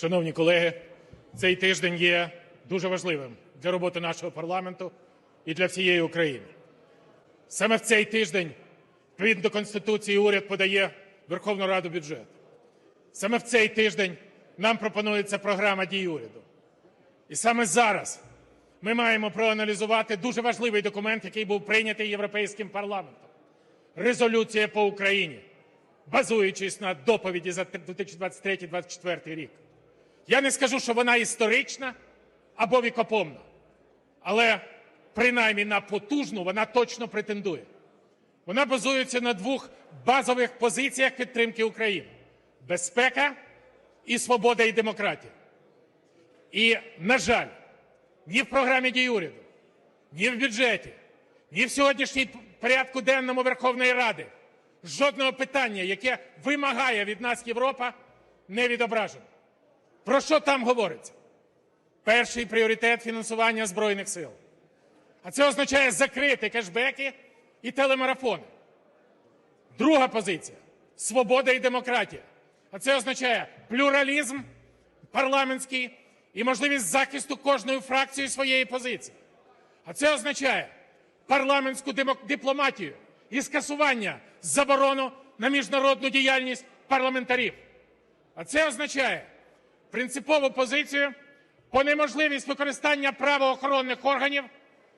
Шановні колеги, цей тиждень є дуже важливим для роботи нашого парламенту і для всієї України. Саме в цей тиждень, відповідно до Конституції, уряд подає Верховну Раду бюджет. Саме в цей тиждень нам пропонується програма дій уряду. І саме зараз ми маємо проаналізувати дуже важливий документ, який був прийнятий Європейським парламентом резолюція по Україні, базуючись на доповіді за 2023-2024 рік. Я не скажу, що вона історична або вікопомна, але принаймні на потужну вона точно претендує. Вона базується на двох базових позиціях підтримки України: безпека і свобода і демократія. І, на жаль, ні в програмі дій уряду, ні в бюджеті, ні в сьогоднішній порядку денному Верховної Ради жодного питання, яке вимагає від нас Європа, не відображено. Про що там говориться? Перший пріоритет фінансування Збройних сил. А це означає закрити кешбеки і телемарафони. Друга позиція свобода і демократія. А це означає плюралізм парламентський і можливість захисту кожною фракцією своєї позиції. А це означає парламентську дипломатію і скасування заборону на міжнародну діяльність парламентарів. А це означає принципову позицію по неможливість використання правоохоронних органів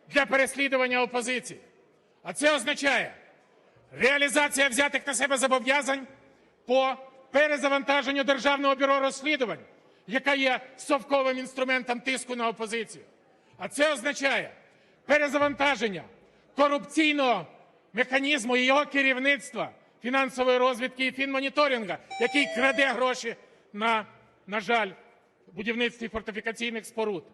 для переслідування опозиції. А це означає реалізація взятих на себе зобов'язань по перезавантаженню Державного бюро розслідувань, яка є совковим інструментом тиску на опозицію. А це означає перезавантаження корупційного механізму і його керівництва фінансової розвідки і фінмоніторинга, який краде гроші на, на жаль, будівництві фортифікаційних споруд.